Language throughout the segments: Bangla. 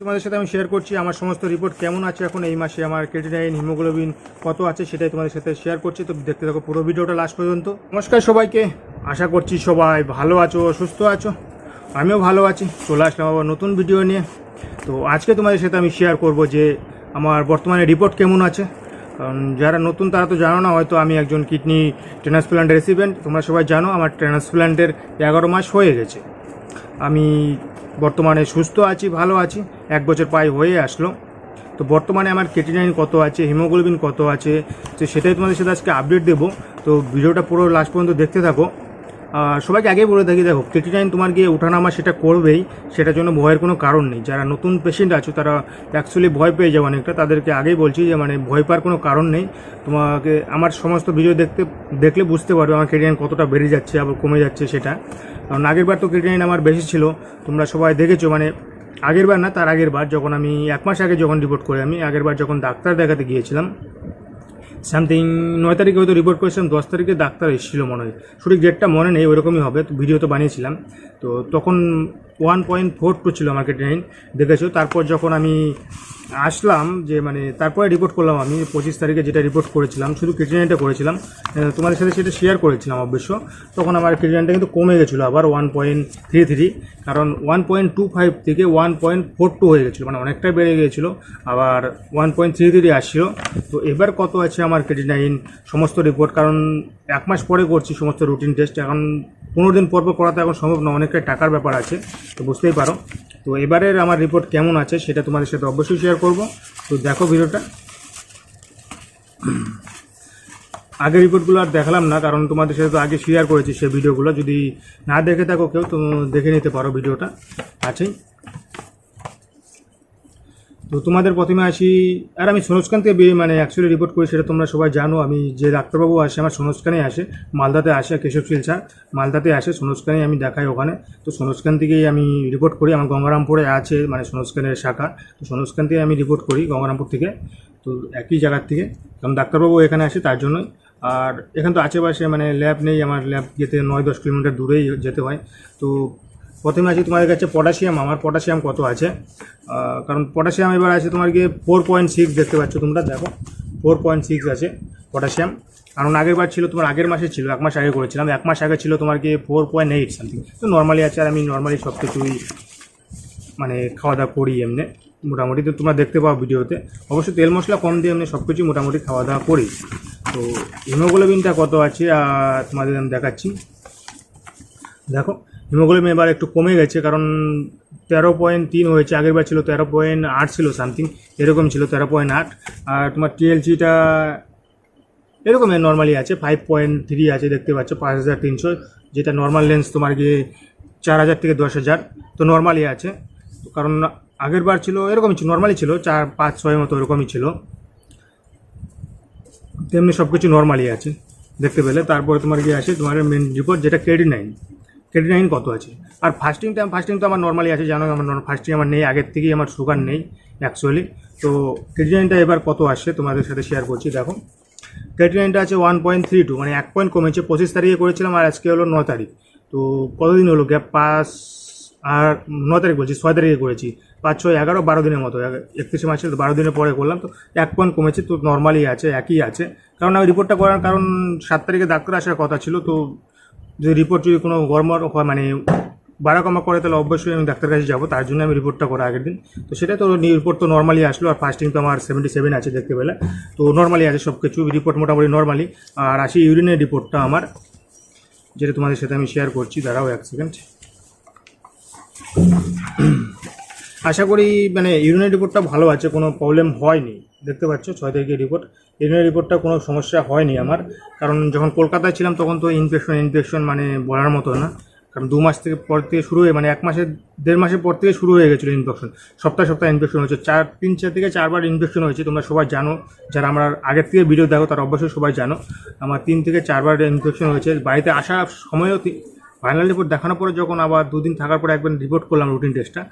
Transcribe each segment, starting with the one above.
তোমাদের সাথে আমি শেয়ার করছি, আমার সমস্ত রিপোর্ট কেমন আছে এখন, এই মাসে আমার ক্রেটিনাইন হিমোগ্লোবিন কত আছে সেটাই তোমাদের সাথে শেয়ার করছি। তো দেখতে থাকো পুরো ভিডিওটা লাস্ট পর্যন্ত। নমস্কার সবাইকে, আশা করছি সবাই ভালো আছো, সুস্থ আছো। আমিও ভালো আছি, চলে আসলাম আবার নতুন ভিডিও নিয়ে। তো আজকে তোমাদের সাথে আমি শেয়ার করব যে আমার বর্তমানে রিপোর্ট কেমন আছে। কারণ যারা নতুন, তারা তো জানো না, হয়তো আমি একজন কিডনি ট্রান্সপ্লান্ট রেসিডেন্ট তোমরা সবাই জানো, আমার ট্রান্সপ্লান্টের এগারো মাস হয়ে গেছে। আমি বর্তমানে সুস্থ আছি, ভালো আছি। এক বছর প্রায় হয়ে আসলো। তো বর্তমানে আমার কেটিনাইন কত আছে, হিমোগ্লোবিন কত আছে, তো সেটাই তোমাদের সাথে আজকে আপডেট দেবো। তো ভিডিওটা পুরো লাস্ট পর্যন্ত দেখতে থাকো। সবাইকে আগেই বলে থাকি, দেখো কেটিনাইন তোমার গিয়ে ওঠানামা সেটা করবেই, সেটার জন্য ভয়ের কোনো কারণ নেই। যারা নতুন পেশেন্ট আছো, তারা অ্যাকচুয়ালি ভয় পেয়ে যাবে অনেকটা। তাদেরকে আগেই বলছি যে মানে ভয় পাওয়ার কোনো কারণ নেই। তোমাকে, আমার সমস্ত ভিডিও দেখতে, দেখলে বুঝতে পারবে আমার কেটিনাইন কতটা বেড়ে যাচ্ছে আবার কমে যাচ্ছে সেটা। কারণ আগের বার তো ক্রিটেনিন আমার বেশি ছিল। তোমরা সবাই দেখেছ মানে আগের বার না, তার আগের বার, যখন আমি এক মাস আগে যখন রিপোর্ট করি আমি, আগের বার যখন ডাক্তার দেখাতে গিয়েছিলাম সামথিং নয় তারিখে হয়তো রিপোর্ট করেছিলাম, দশ তারিখে ডাক্তার এসেছিল মনে হয়। সঠিক ডেটটা মনে নেই ওরকমই হবে ভিডিও তো বানিয়েছিলাম। তো তখন ওয়ান পয়েন্ট ফোর টু ছিল আমার ক্রিটেনিন দেখেছ? তারপর যখন আমি আসলাম, যে মানে তারপরে রিপোর্ট করলাম আমি, পঁচিশ তারিখে যেটা রিপোর্ট করেছিলাম, শুধু ক্রিটেনিনটা করেছিলাম তোমাদের সাথে সেটা শেয়ার করেছিলাম অবশ্য। তখন আমার ক্রিটেনিনটা কিন্তু কমে গেছিল আবার ওয়ান পয়েন্ট থ্রি থ্রি কারণ ওয়ান পয়েন্ট টু ফাইভ থেকে ওয়ান পয়েন্ট ফোর টু হয়ে গেছিল মানে অনেকটাই বেড়ে গিয়েছিল, আবার ওয়ান পয়েন্ট থ্রি থ্রি আসছিল। তো এবার কত আছে আমার ক্রিটিনাইন সমস্ত রিপোর্ট কারণ এক মাস পরে করছি সমস্ত রুটিন টেস্ট এখন পনেরো দিন পর পর করাতে এখন সম্ভব না অনেকটাই টাকার ব্যাপার আছে, তো বুঝতেই পারো। তো এবারের আমার রিপোর্ট কেমন আছে সেটা তোমাদের সাথে অবশ্যই শেয়ার করব। তো দেখো ভিডিওটা। আগের রিপোর্টগুলো আর দেখালাম না, কারণ তোমাদের সাথে তো আগে শেয়ার করেছি সেই ভিডিওগুলো। যদি না দেখে থাকো কেউ, তো দেখে নিতে পারো ভিডিওটা। আছেই। তো তোমাদের প্রথমে আসি। আর আমি সোনস্কান থেকে বেরিয়ে মানে অ্যাকচুয়ালি রিপোর্ট করি, সেটা তোমরা সবাই জানো। আমি যে ডাক্তারবাবু আসে, আমার সোনস্কানে আসে। মালদাতে আসে, কেশব শিলচা মালদাতে আসে সোনস্কানে আমি দেখাই ওখানে। তো সোনস্কান থেকেই আমি রিপোর্ট করি। আমার গঙ্গারামপুরে আছে মানে সোনস্কানের শাখা। তো সোনস্কান থেকে আমি রিপোর্ট করি গঙ্গারামপুর থেকে, তো একই জায়গার থেকে। কারণ ডাক্তারবাবু এখানে আসে তার জন্যই। আর এখানে তো আশেপাশে মানে ল্যাব নেই। আমার ল্যাব যেতে নয় দশ কিলোমিটার দূরেই যেতে হয়। তো প্রথমে আছে তোমাদের কাছে পটাশিয়াম, আমার পটাশিয়াম কত আছে? কারণ পটাশিয়াম এবার আছে তোমার গিয়ে ফোর পয়েন্ট সিক্স দেখতে পাচ্ছ তোমরা, দেখো। ফোর পয়েন্ট সিক্স আছে পটাশিয়াম। কারণ আগের বার ছিল, তোমার আগের মাসে ছিল, এক মাস আগে করেছিলাম, এক মাস আগে ছিল তোমার গিয়ে ফোর পয়েন্ট এইট সামথিং তো নর্মালি আছে, আর আমি নর্মালি সব কিছুই মানে খাওয়া দাওয়া করি এমনি, মোটামুটি। তো তোমরা দেখতে পাও ভিডিওতে। অবশ্য তেল মশলা কম দিয়ে এমনি সব কিছুই মোটামুটি খাওয়া দাওয়া করি। তো হিমোগ্লোবিনটা কত আছে? তোমাদের আমি দেখাচ্ছি। দেখো হিমোগ্লোবিন এবার একটু কমে গেছে, কারণ তেরো পয়েন্ট তিন হয়েছে, আগের বার ছিল তেরো পয়েন্ট আট ছিল সামথিং এরকম ছিল তেরো পয়েন্ট আট। আর তোমার টিএলজিটা এরকমই নর্মালি আছে ফাইভ পয়েন্ট থ্রি আছে, দেখতে পাচ্ছ, পাঁচ হাজার তিনশো, যেটা নর্মাল লেন্স তোমার গিয়ে চার হাজার থেকে দশ হাজার, তো নর্মালি আছে। কারণ আগের বার ছিল, এরকমই ছিল নর্মালি ছিল, চার, পাঁচ, ছয় মতো এরকমই ছিল। তেমনি সব কিছু নর্মালি আছে, দেখতে পেলে। তারপরে তোমার গিয়ে আছে তোমার মেন রিপোর্ট যেটা কেডি নাইন কেডি নাইন কত আছে? আর ফাস্টিংটা ফাস্টিং তো আমার নর্মালি আছে জানো আমার ফাস্টিং আমার নেই, আগের থেকেই আমার সুগার নেই অ্যাকচুয়ালি তো কেডি নাইনটা এবার কত আসছে তোমাদের সাথে শেয়ার করছি, দেখো। কেডি নাইনটা আছে ওয়ান পয়েন্ট থ্রি টু মানে এক পয়েন্ট কমেছে, পঁচিশ তারিখে করেছিলাম আর আজকে হলো ন তারিখ। তো কতদিন হলো? গ্যাপ পাঁচ আর ন তারিখ বলছি, ছয় তারিখে করেছি। পাঁচ, ছয়, এগারো, বারো দিনের মতো একত্রিশে মাসে তো বারো দিনের পরে করলাম, তো এক পয়েন্ট কমেছে, তো নর্মালি আছে, একই আছে। কারণ আমি রিপোর্টটা করার কারণ সাত তারিখে ডাক্তার আসার কথা ছিল, তো যদি রিপোর্ট যদি কোনো গরমর মানে বাড়া কমা করে, তাহলে অবশ্যই আমি ডাক্তার কাছে যাব। তার জন্য আমি রিপোর্টটা করা আগের দিন। তো সেটা তো রিপোর্ট তো নর্মালি আসলো, আর ফার্স্টিং তো আমার সেভেন্টি সেভেন আছে দেখতে পেলে। তো নর্মালি আছে সব কিছু রিপোর্ট মোটামুটি নর্মালি আর আসি ইউরিনের রিপোর্টটা আমার, যেটা তোমাদের সাথে আমি শেয়ার করছি, দাঁড়াও এক সেকেন্ড আশা করি মানে ইউরিনের রিপোর্টটা ভালো আছে, কোনো প্রবলেম হয়নি। দেখতে পাচ্ছ, ছয় তারিখের রিপোর্ট ইউরিনের রিপোর্টটা কোনো সমস্যা হয়নি আমার। কারণ যখন কলকাতায় ছিলাম তখন তো ইনফেকশন ইনফেকশন মানে বলার মতো না। কারণ দু মাস থেকে পর থেকে শুরু হয়ে মানে এক মাসের দেড় মাসের পর থেকে শুরু হয়ে গেছিল ইনফেকশন সপ্তাহে সপ্তাহে ইনফেকশন হয়েছে। চার, তিন চার থেকে চারবার ইনফেকশন হয়েছে। তোমরা সবাই জানো, যারা আমার আগের থেকে ভিডিও দেখো, তারা অবশ্যই সবাই জানো। আমার তিন থেকে চারবার ইনফেকশন হয়েছে। বাড়িতে আসার সময়ও ফাইনাল রিপোর্ট দেখানোর পরে যখন আবার দুদিন থাকার পরে একবার রিপোর্ট করলাম রুটিন টেস্টটা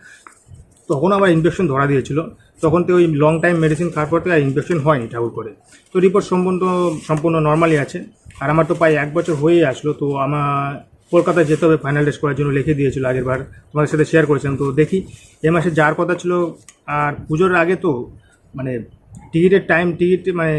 তখন আবার ইনফেকশন ধরা দিয়েছিল। তখন তো ওই লং টাইম মেডিসিন খাওয়ার পর থেকে আর ইনফেকশন হয়নি ঠাকুর করে। তো রিপোর্ট সম্পূর্ণ সম্পূর্ণ নর্মালি আছে। আর আমার তো প্রায় এক বছর হয়েই আসলো, তো আমার কলকাতায় যেতে হবে ফাইনাল টেস্ট করার জন্য লিখে দিয়েছিল আগের বার তোমাদের সাথে শেয়ার করেছিলাম, তো দেখি এ মাসে যাওয়ার কথা ছিল। আর পুজোর আগে তো মানে টিকিটের টাইম টিকিট মানে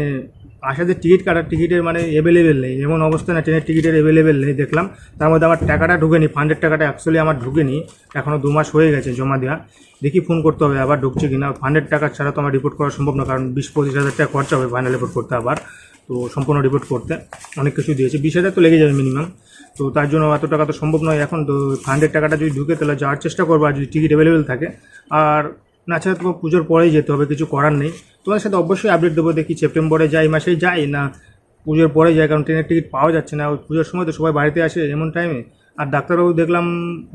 আসাদের টিকিট কাটার টিকিটের মানে অ্যাভেলেবেল নেই, এমন অবস্থা না, ট্রেনের টিকিটের অ্যাভেলেবেল নেই, দেখলাম। তার মধ্যে আমার টাকাটা ঢুকেনি ফান্ডের টাকাটা অ্যাকচুয়ালি আমার ঢুকেনি এখনও দু মাস হয়ে গেছে জমা দেওয়া। দেখি ফোন করতে হবে, আবার ঢুকছে কি না ফান্ডের টাকা ছাড়া তো আমার রিপোর্ট করা সম্ভব না, কারণ বিশ পঁচিশ হাজার টাকা খরচা হবে ফাইনাল রিপোর্ট করতে আবার। তো সম্পূর্ণ রিপোর্ট করতে, অনেক কিছু দিয়েছে। বিশ হাজার তো লেগে যাবে মিনিমাম তো তার জন্য এত টাকা তো সম্ভব নয়, এখন তো ফান্ডের টাকাটা যদি ঢুকে তাহলে যাওয়ার চেষ্টা করব, আর যদি টিকিট অ্যাভেলেবেল থাকে। আর না ছাড়া তো পুজোর পরেই যেতে হবে, কিছু করার নেই। তোমার সাথে অবশ্যই আপডেট দেবো দেখি সেপ্টেম্বরে যাই মাসে যাই না পুজোর পরে যাই, কারণ ট্রেনের টিকিট পাওয়া যাচ্ছে না। পুজোর সময় তো সবাই বাড়িতে আসে এমন টাইমে আর ডাক্তারবাবু দেখলাম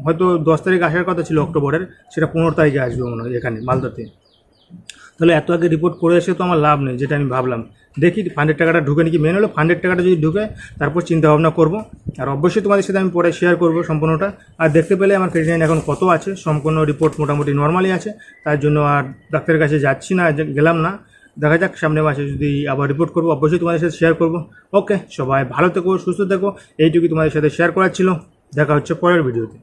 হয়তো দশ তারিখ আসার কথা ছিল অক্টোবরের, সেটা পনেরো তারিখে আসবে মনে হয় এখানে, মালদাতে। তাহলে এত আগে রিপোর্ট করে এসে তো আমার লাভ নেই, যেটা আমি ভাবলাম। দেখি ফান্ডের টাকাটা ঢুকে নাকি মেন হলো ফান্ডের টাকাটা যদি ঢুকে, তারপর চিন্তা ভাবনা করব। আর অবশ্যই তোমাদের সাথে আমি পরে শেয়ার করব সম্পূর্ণটা। আর দেখতে পেলে আমার ক্রেডিট এখন কত আছে, সম্পূর্ণ রিপোর্ট মোটামুটি নর্মালি আছে। তার জন্য আর ডাক্তারের কাছে যাচ্ছি না গেলাম না। দেখা যাক, সামনে মাসে যদি আবার রিপোর্ট করব, অবশ্যই তোমাদের সাথে শেয়ার করব। ওকে সবাই ভালো থেকো, সুস্থ থেকো। এইটুকুই তোমাদের সাথে শেয়ার করার ছিল। দেখা হচ্ছে পরের ভিডিওতে